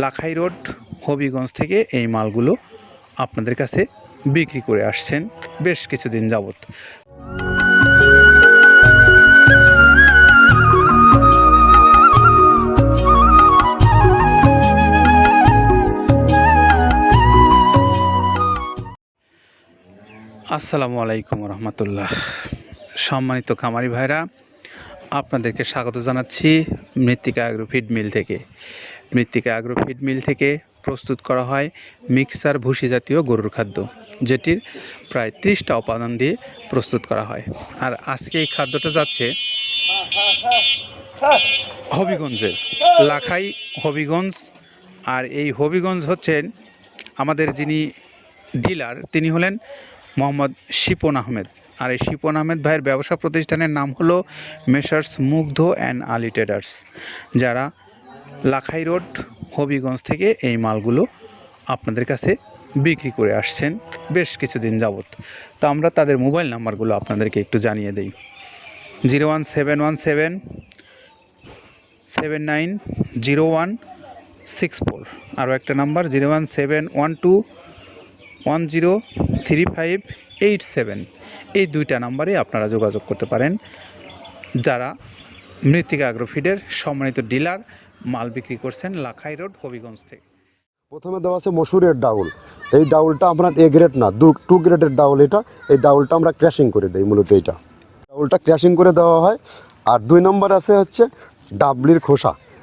Lakhai road, Habiganj থেকে এই মালগুলো আপনাদের কাছে বিক্রি করে আসছেন বেশ কিছুদিন যাবত আসসালামু আলাইকুম রহমতুল্লাহ। সম্মানিত খামারি ভাইরা, আপনাদেরকে স্বাগত জানাচ্ছি মৃত্তিকা অ্যাগ্রো ফিড মিল থেকে। মৃত্তিকা অ্যাগ্রো ফিড মিল থেকে প্রস্তুত করা হয় মিক্সার ভুসি জাতীয় গরুর খাদ্য, যেটির প্রায় ত্রিশটা উপাদান দিয়ে প্রস্তুত করা হয়। আর আজকে এই খাদ্যটা যাচ্ছে হবিগঞ্জের লাখাই, হবিগঞ্জ, আর এই হবিগঞ্জ হচ্ছেন আমাদের যিনি ডিলার, তিনি হলেন মোহাম্মদ শিপন আহমেদ। আর এই শিপন আহমেদ ভাইয়ের ব্যবসা প্রতিষ্ঠানের নাম হলো মেসার্স মুগ্ধ অ্যান্ড আলি ট্রেডার্স যারা লাখাই রোড, হবিগঞ্জ থেকে এই মালগুলো আপনাদের কাছে বিক্রি করে আসছেন বেশ কিছুদিন যাবৎ। তো আমরা তাদের মোবাইল নাম্বারগুলো আপনাদেরকে একটু জানিয়ে দিই। Zero one seven one seven seven nine zero one six four. আরও একটা number, zero one seven one two one zero three five eight seven. এই দুইটা নাম্বারে আপনারা যোগাযোগ করতে পারেন। যারা মৃত্তিকা আগ্রোফিডের সম্মানিত ডিলার মাল বিক্রি করছেন লাখাই রোড, হবিগঞ্জ থেকে। প্রথমে দেওয়া আছে মসুরের ডাউল। এই ডাউলটা আপনার এ গ্রেড না, দু টু গ্রেডের ডাউল এটা। এই ডাউলটা আমরা ক্র্যাশিং করে দিই মূলত এইটা। ডাউলটা ক্র্যাশিং করে দেওয়া হয়। আর দুই নম্বর আছে হচ্ছে ডাবলির খোসা।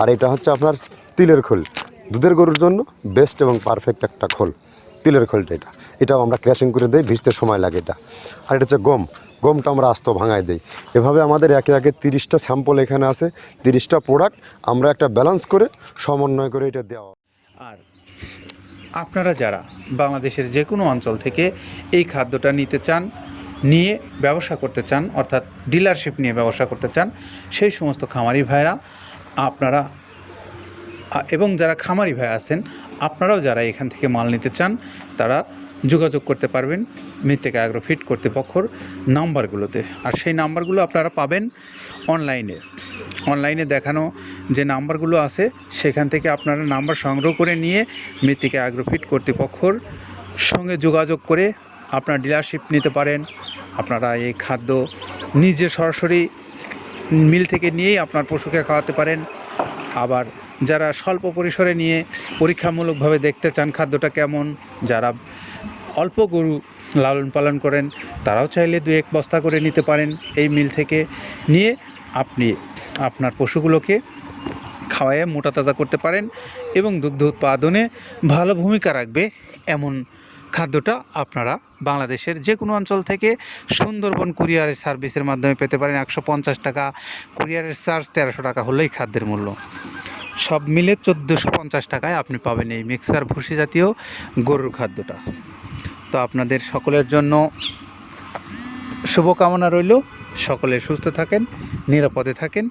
আর এটা হচ্ছে আপনার তিলের খোল। দুধের গরুর জন্য বেস্ট এবং পারফেক্ট একটা খোল। তিলের খোলটা এটা। এটাও আমরা ক্র্যাশিং করে দিই, ভিজতে সময় লাগে এটা। আর এটা হচ্ছে গম। গমটা আমরা আস্ত ভাঙায় দিই। এভাবে আমাদের একে একে তিরিশটা স্যাম্পল এখানে আছে, তিরিশটা প্রোডাক্ট আমরা একটা ব্যালেন্স করে সমন্বয় করে এটা দেওয়া। আর আপনারা যারা বাংলাদেশের যে কোনো অঞ্চল থেকে এই খাদ্যটা নিতে চান, নিয়ে ব্যবসা করতে চান, অর্থাৎ ডিলারশিপ নিয়ে ব্যবসা করতে চান, সেই সমস্ত খামারি ভাইরা আপনারা এবং যারা খামারি ভাই আছেন, আপনারাও যারা এখান থেকে মাল নিতে চান, তারা যোগাযোগ করতে পারবেন মৃত্তিকা অ্যাগ্রো ফিট কর্তৃপক্ষর নাম্বারগুলোতে। আর সেই নাম্বারগুলো আপনারা পাবেন অনলাইনে। অনলাইনে দেখানো যে নাম্বারগুলো আছে, সেখান থেকে আপনারা নাম্বার সংগ্রহ করে নিয়ে মৃত্তিকা অ্যাগ্রোফিট কর্তৃপক্ষর সঙ্গে যোগাযোগ করে আপনার ডিলারশিপ নিতে পারেন। আপনারা এই খাদ্য নিজে সরাসরি মিল থেকে নিয়েই আপনার পশুকে খাওয়াতে পারেন। আবার যারা স্বল্প পরিসরে নিয়ে পরীক্ষামূলকভাবে দেখতে চান খাদ্যটা কেমন, যারা অল্প গরু লালন পালন করেন, তারাও চাইলে দু এক বস্তা করে নিতে পারেন এই মিল থেকে নিয়ে আপনি আপনার পশুগুলোকে খাওয়ায়ে মোটা তাজা করতে পারেন এবং দুগ্ধ উৎপাদনে ভালো ভূমিকা রাখবে এমন খাদ্যটা আপনারা বাংলাদেশের যে কোনো অঞ্চল থেকে সুন্দরবন কুরিয়ারের সার্ভিসের মাধ্যমে পেতে পারেন একশো পঞ্চাশ টাকা, কুরিয়ারের চার্জ তেরোশো টাকা হলেই খাদ্যের মূল্য। সব মিলে চোদ্দোশো পঞ্চাশ টাকায় আপনি পাবেন এই মিক্সার ভুসি জাতীয় গরুর খাদ্যটা। তো আপনাদের সকলের জন্য শুভকামনা রইল। সকলে সুস্থ থাকেন, নিরাপদে থাকেন।